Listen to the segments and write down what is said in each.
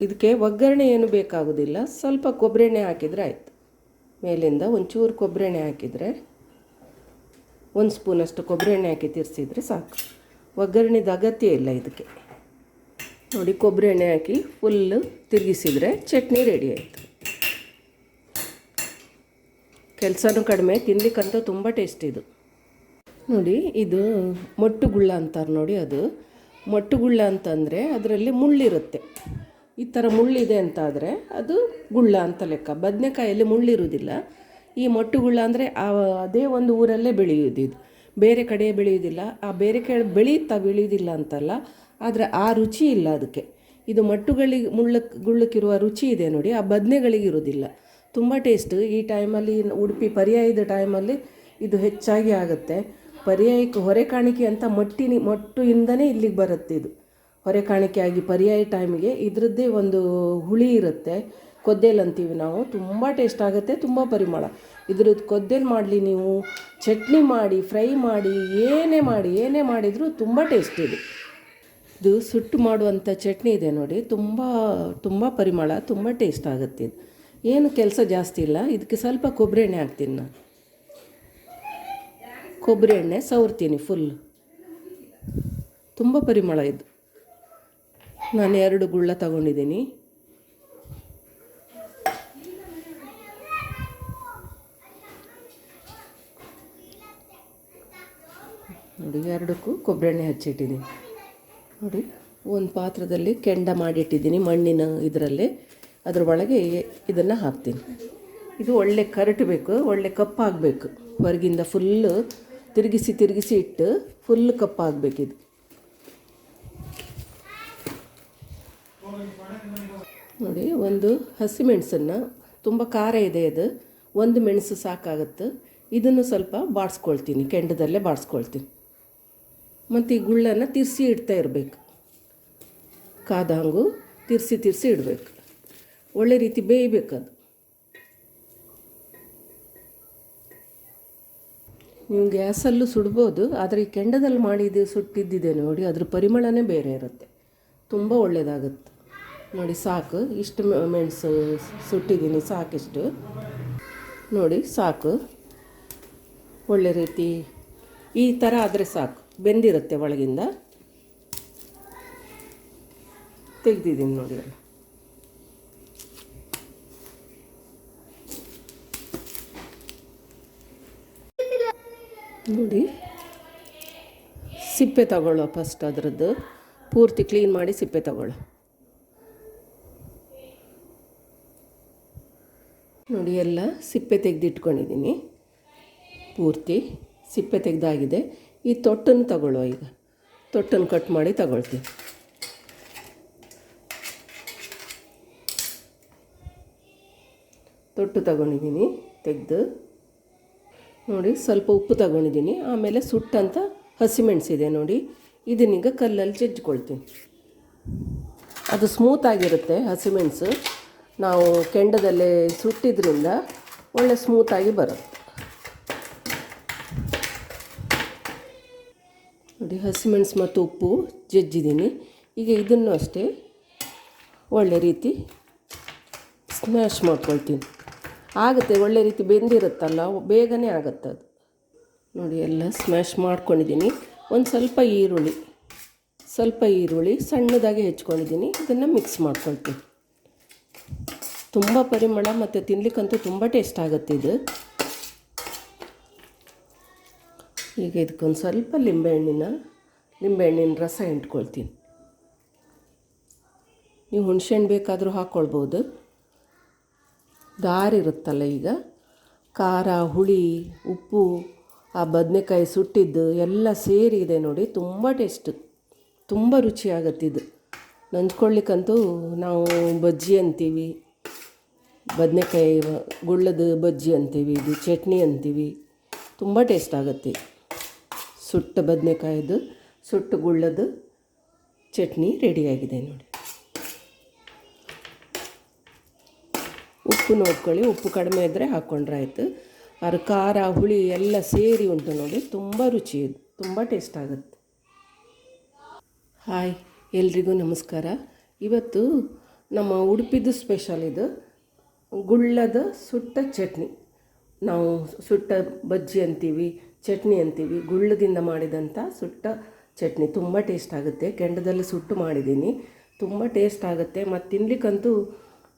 ಇದಕ್ಕೆ ಒಗ್ಗರಣೆ ಏನು ಬೇಕಾಗೋದಿಲ್ಲ. ಸ್ವಲ್ಪ ಕೊಬ್ಬರಿ ಎಣ್ಣೆ ಹಾಕಿದರೆ ಆಯಿತು. ಮೇಲಿಂದ ಒಂಚೂರು ಕೊಬ್ಬರಿ ಎಣ್ಣೆ ಹಾಕಿದರೆ, ಒಂದು ಸ್ಪೂನಷ್ಟು ಕೊಬ್ಬರಿ ಎಣ್ಣೆ ಹಾಕಿ ತಿರ್ಸಿದ್ರೆ ಸಾಕು. ಒಗ್ಗರಣೆದು ಅಗತ್ಯ ಇಲ್ಲ ಇದಕ್ಕೆ. ನೋಡಿ ಕೊಬ್ಬರಿ ಎಣ್ಣೆ ಹಾಕಿ ಫುಲ್ಲು ತಿರುಗಿಸಿದರೆ ಚಟ್ನಿ ರೆಡಿ ಆಯಿತು. ಕೆಲಸನೂ ಕಡಿಮೆ ತಿನ್ನಲಿಕ್ಕಂತೂ ತುಂಬ ಟೇಸ್ಟ್ ಇದು. ನೋಡಿ, ಇದು ಮೊಟ್ಟುಗುಳ್ಳ ಅಂತಾರೆ ನೋಡಿ ಅದು. ಮೊಟ್ಟುಗುಳ್ಳ ಅಂತಂದರೆ ಅದರಲ್ಲಿ ಮುಳ್ಳಿರುತ್ತೆ. ಈ ಥರ ಮುಳ್ಳಿದೆ ಅಂತಾದರೆ ಅದು ಗುಳ್ಳ ಅಂತ ಲೆಕ್ಕ. ಬದನೆಕಾಯಲ್ಲಿ ಮುಳ್ಳಿರುವುದಿಲ್ಲ. ಈ ಮೊಟ್ಟುಗುಳ್ಳ ಅಂದರೆ ಆ ಅದೇ ಒಂದು ಊರಲ್ಲೇ ಬೆಳೆಯುವುದಿದು. ಬೇರೆ ಕಡೆ ಬೆಳೆಯುವುದಿಲ್ಲ. ಆ ಬೇರೆ ಕಡೆ ಬೆಳೆಯುತ್ತಾ ಬೆಳೆಯೋದಿಲ್ಲ ಅಂತಲ್ಲ. ಆದರೆ ಆ ರುಚಿ ಇಲ್ಲ ಅದಕ್ಕೆ. ಇದು ಮಟ್ಟುಗಳಿಗೆ ಮುಳ್ಳಕ್ಕೆ ಗುಳ್ಳಕ್ಕಿರುವ ರುಚಿ ಇದೆ ನೋಡಿ. ಆ ಬದನೆಗಳಿಗಿರುವುದಿಲ್ಲ ತುಂಬ ಟೇಸ್ಟ್ ಈ ಟೈಮಲ್ಲಿ ಉಡುಪಿ ಪರ್ಯಾಯದ ಟೈಮಲ್ಲಿ ಇದು ಹೆಚ್ಚಾಗಿ ಆಗುತ್ತೆ. ಪರ್ಯಾಯಕ್ಕೆ ಹೊರೆ ಕಾಣಿಕೆ ಅಂತ ಮಟ್ಟಿನ, ಮೊಟ್ಟು ಇಂದನೇ ಇಲ್ಲಿಗೆ ಬರುತ್ತೆ ಇದು. ಹೊರೆ ಕಾಣಿಕೆಯಾಗಿ ಪರ್ಯಾಯ ಟೈಮಿಗೆ ಇದರದ್ದೇ ಒಂದು ಹುಳಿ ಇರುತ್ತೆ. ಕೊದ್ದೇಲ್ ಅಂತೀವಿ ನಾವು. ತುಂಬ ಟೇಸ್ಟ್ ಆಗುತ್ತೆ, ತುಂಬ ಪರಿಮಳ. ಇದ್ರದ್ದು ಕೊದ್ದೇಲ್ ಮಾಡಲಿ ನೀವು, ಚಟ್ನಿ ಮಾಡಿ ಫ್ರೈ ಮಾಡಿ, ಏನೇ ಮಾಡಿ, ಏನೇ ಮಾಡಿದರೂ ತುಂಬ ಟೇಸ್ಟ್ ಇದು. ಇದು ಸುಟ್ಟು ಮಾಡುವಂಥ ಚಟ್ನಿ ಇದೆ ನೋಡಿ. ತುಂಬ ತುಂಬ ಪರಿಮಳ, ತುಂಬ ಟೇಸ್ಟ್ ಆಗುತ್ತೆ ಇದು. ಏನು ಕೆಲಸ ಜಾಸ್ತಿ ಇಲ್ಲ. ಇದಕ್ಕೆ ಸ್ವಲ್ಪ ಕೊಬ್ಬರಿ ಎಣ್ಣೆ ಹಾಕ್ತೀನಿ ನಾನು. ಕೊಬ್ಬರಿ ಎಣ್ಣೆ ಸವರ್ತೀನಿ ಫುಲ್ ತುಂಬ ಪರಿಮಳ ಇದು. ನಾನು ಎರಡು ಗುಳ್ಳ ತಗೊಂಡಿದ್ದೀನಿ. ನೋಡಿ, ಎರಡಕ್ಕೂ ಕೊಬ್ಬರಿ ಎಣ್ಣೆ ಹಚ್ಚಿಟ್ಟಿದ್ದೀನಿ. ನೋಡಿ, ಒಂದು ಪಾತ್ರದಲ್ಲಿ ಕೆಂಡ ಮಾಡಿಟ್ಟಿದ್ದೀನಿ, ಮಣ್ಣಿನ ಇದರಲ್ಲಿ. ಅದ್ರ ಒಳಗೆ ಇದನ್ನು ಹಾಕ್ತೀನಿ. ಇದು ಒಳ್ಳೆ ಕರಟಬೇಕು ಒಳ್ಳೆ ಕಪ್ಪಾಗಬೇಕು. ಹೊರಗಿಂದ ಫುಲ್ಲು ತಿರುಗಿಸಿ ತಿರುಗಿಸಿ ಇಟ್ಟು ಫುಲ್ ಕಪ್ಪಾಗಬೇಕಿದು ನೋಡಿ, ಒಂದು ಹಸಿಮೆಣಸನ್ನು ತುಂಬ ಖಾರ ಇದೆ ಅದು, ಒಂದು ಮೆಣಸು ಸಾಕಾಗುತ್ತೆ. ಇದನ್ನು ಸ್ವಲ್ಪ ಬಾಡಿಸ್ಕೊಳ್ತೀನಿ, ಕೆಂಡದಲ್ಲೇ ಬಾಡಿಸ್ಕೊಳ್ತೀನಿ. ಮತ್ತು ಈ ಗುಳ್ಳನ್ನು ತಿರ್ಸಿ ಇಡ್ತಾ ಇರಬೇಕು. ಕಾದಂಗು ತಿರ್ಸಿ ತಿರ್ಸಿ ಇಡಬೇಕು. ಒಳ್ಳೆ ರೀತಿ ಬೇಯಬೇಕು ಅದು. ನೀವು ಗ್ಯಾಸಲ್ಲೂ ಸುಡ್ಬೋದು, ಆದರೆ ಈ ಕೆಂಡದಲ್ಲಿ ಮಾಡಿದ್ದು ಸುಟ್ಟಿದ್ದಿದೆ ನೋಡಿ, ಅದ್ರ ಪರಿಮಳನೇ ಬೇರೆ ಇರುತ್ತೆ. ತುಂಬ ಒಳ್ಳೆಯದಾಗುತ್ತೆ ನೋಡಿ, ಸಾಕು. ಇಷ್ಟು ಮೆಣಸು ಸುಟ್ಟಿದ್ದೀನಿ, ಸಾಕಿಷ್ಟು. ನೋಡಿ, ಸಾಕು. ಒಳ್ಳೆ ರೀತಿ ಈ ಥರ ಆದರೆ ಸಾಕು. ಬೆಂದಿರುತ್ತೆ ಒಳಗಿಂದ. ತೆಗ್ದಿದ್ದೀನಿ ನೋಡಿ ನೋಡಿ, ಸಿಪ್ಪೆ ತಗೊಳ್ಳೋ ಫಸ್ಟ್ ಅದರದ್ದು. ಪೂರ್ತಿ ಕ್ಲೀನ್ ಮಾಡಿ ಸಿಪ್ಪೆ ತಗೊಳ್ಳೋ ನೋಡಿ, ಎಲ್ಲ ಸಿಪ್ಪೆ ತೆಗೆದಿಟ್ಕೊಂಡಿದ್ದೀನಿ. ಪೂರ್ತಿ ಸಿಪ್ಪೆ ತೆಗೆದಾಗಿದೆ. ಈ ತೊಟ್ಟನ್ನು ತಗೊಳ್ಳೋ ಈಗ. ತೊಟ್ಟನ್ನು ಕಟ್ ಮಾಡಿ ತಗೊಳ್ತೀನಿ. ತೊಟ್ಟು ತಗೊಂಡಿದ್ದೀನಿ, ತೆಗೆದು. ನೋಡಿ, ಸ್ವಲ್ಪ ಉಪ್ಪು ತಗೊಂಡಿದ್ದೀನಿ. ಆಮೇಲೆ ಸುಟ್ಟಂತ ಹಸಿಮೆಣಸಿದೆ ನೋಡಿ. ಇದನ್ನೀಗ ಕಲ್ಲಲ್ಲಿ ಜಜ್ಜಿಕೊಳ್ತೀನಿ ಅದು ಸ್ಮೂತ್ ಆಗಿರುತ್ತೆ ಹಸಿಮೆಣಸು. ನಾವು ಕೆಂಡದಲ್ಲೇ ಸುಟ್ಟಿದ್ರಿಂದ ಒಳ್ಳೆ ಸ್ಮೂತಾಗಿ ಬರುತ್ತೆ. ನೋಡಿ, ಹಸಿಮೆಣಸು ಮತ್ತು ಉಪ್ಪು ಜಜ್ಜಿದ್ದೀನಿ. ಈಗ ಇದನ್ನು ಅಷ್ಟೇ ಒಳ್ಳೆ ರೀತಿ ಸ್ಮ್ಯಾಶ್ ಮಾಡ್ಕೊಳ್ತೀನಿ. ಆಗುತ್ತೆ, ಒಳ್ಳೆ ರೀತಿ ಬೆಂದಿರುತ್ತಲ್ಲ, ಬೇಗನೆ ಆಗುತ್ತೆ ಅದು. ನೋಡಿ, ಎಲ್ಲ ಸ್ಮ್ಯಾಶ್ ಮಾಡ್ಕೊಂಡಿದ್ದೀನಿ. ಒಂದು ಸ್ವಲ್ಪ ಈರುಳ್ಳಿ ಸ್ವಲ್ಪ ಈರುಳ್ಳಿ ಸಣ್ಣದಾಗಿ ಹೆಚ್ಕೊಂಡಿದ್ದೀನಿ. ಇದನ್ನು ಮಿಕ್ಸ್ ಮಾಡ್ಕೊಳ್ತೀನಿ. ತುಂಬ ಪರಿಮಳ ಮತ್ತು ತಿನ್ನಲಿಕ್ಕಂತೂ ತುಂಬ ಟೇಸ್ಟ್ ಆಗುತ್ತೆ ಇದು. ಈಗ ಇದಕ್ಕೊಂದು ಸ್ವಲ್ಪ ಲಿಂಬೆಹಣ್ಣಿನ ಲಿಂಬೆಹಣ್ಣಿನ ರಸ ಹಿಂಡ್ಕೊಳ್ತೀನಿ. ನೀವು ಹುಣಸೆಹಣ್ಣು ಬೇಕಾದರೂ ಹಾಕ್ಕೊಳ್ಬೋದು ದಾರಿರುತ್ತಲ್ಲ ಈಗ. ಖಾರ, ಹುಳಿ, ಉಪ್ಪು, ಆ ಬದನೆಕಾಯಿ ಸುಟ್ಟಿದ್ದು ಎಲ್ಲ ಸೇರಿ ಇದೆ ನೋಡಿ, ತುಂಬ ಟೇಸ್ಟ್, ತುಂಬ ರುಚಿಯಾಗತ್ತಿದ್ದು ನಂಚ್ಕೊಳ್ಳಿಕ್ಕಂತೂ ನಾವು ಬಜ್ಜಿ ಅಂತೀವಿ ಬದನೆಕಾಯಿ ಗುಳ್ಳದ ಬಜ್ಜಿ ಅಂತೀವಿ, ಇದು ಚಟ್ನಿ ಅಂತೀವಿ. ತುಂಬ ಟೇಸ್ಟ್ ಆಗುತ್ತೆ. ಸುಟ್ಟ ಬದನೆಕಾಯಿದು, ಸುಟ್ಟು ಗುಳ್ಳದ ಚಟ್ನಿ ರೆಡಿಯಾಗಿದೆ ನೋಡಿ. ಉಪ್ಪು ನೋಡ್ಕೊಳ್ಳಿ, ಉಪ್ಪು ಕಡಿಮೆ ಇದ್ದರೆ ಹಾಕ್ಕೊಂಡ್ರೆ ಆಯಿತು. ಅದ್ರ ಖಾರ, ಹುಳಿ ಎಲ್ಲ ಸೇರಿ ಉಂಟು ನೋಡಿ, ತುಂಬ ರುಚಿ ಇದು, ತುಂಬ ಟೇಸ್ಟ್ ಆಗುತ್ತೆ. ಹಾಯ್ ಎಲ್ರಿಗೂ ನಮಸ್ಕಾರ. ಇವತ್ತು ನಮ್ಮ ಉಡುಪಿದು ಸ್ಪೆಷಲ್ ಇದು. ಗುಳ್ಳದ ಸುಟ್ಟ ಚಟ್ನಿ. ನಾವು ಸುಟ್ಟ ಬಜ್ಜಿ ಅಂತೀವಿ, ಚಟ್ನಿ ಅಂತೀವಿ. ಗುಳ್ಳದಿಂದ ಮಾಡಿದಂಥ ಸುಟ್ಟ ಚಟ್ನಿ ತುಂಬ ಟೇಸ್ಟ್ ಆಗುತ್ತೆ. ಕೆಂಡದಲ್ಲಿ ಸುಟ್ಟು ಮಾಡಿದ್ದೀನಿ. ತುಂಬ ಟೇಸ್ಟ್ ಆಗುತ್ತೆ. ಮತ್ತು ತಿನ್ಲಿಕ್ಕಂತೂ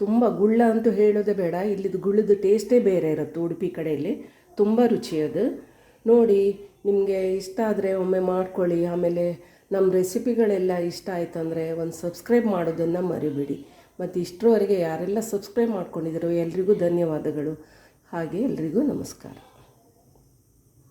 ತುಂಬ ಗುಳ್ಳ ಅಂತೂ ಹೇಳೋದೇ ಬೇಡ. ಇಲ್ಲಿದು ಗುಳ್ಳದ ಟೇಸ್ಟೇ ಬೇರೆ ಇರುತ್ತೆ ಉಡುಪಿ ಕಡೆಯಲ್ಲಿ. ತುಂಬ ರುಚಿ ಅದು. ನೋಡಿ, ನಿಮಗೆ ಇಷ್ಟ ಆದರೆ ಒಮ್ಮೆ ಮಾಡ್ಕೊಳ್ಳಿ. ಆಮೇಲೆ ನಮ್ಮ ರೆಸಿಪಿಗಳೆಲ್ಲ ಇಷ್ಟ ಆಯ್ತು ಅಂದರೆ ಒಂದು ಸಬ್ಸ್ಕ್ರೈಬ್ ಮಾಡೋದನ್ನು ಮರಿಬೇಡಿ. ಮತ್ತು ಇಷ್ಟರವರೆಗೆ ಯಾರೆಲ್ಲ ಸಬ್ಸ್ಕ್ರೈಬ್ ಮಾಡ್ಕೊಂಡಿದ್ದೀರೋ ಎಲ್ರಿಗೂ ಧನ್ಯವಾದಗಳು. ಹಾಗೆ ಎಲ್ರಿಗೂ ನಮಸ್ಕಾರ.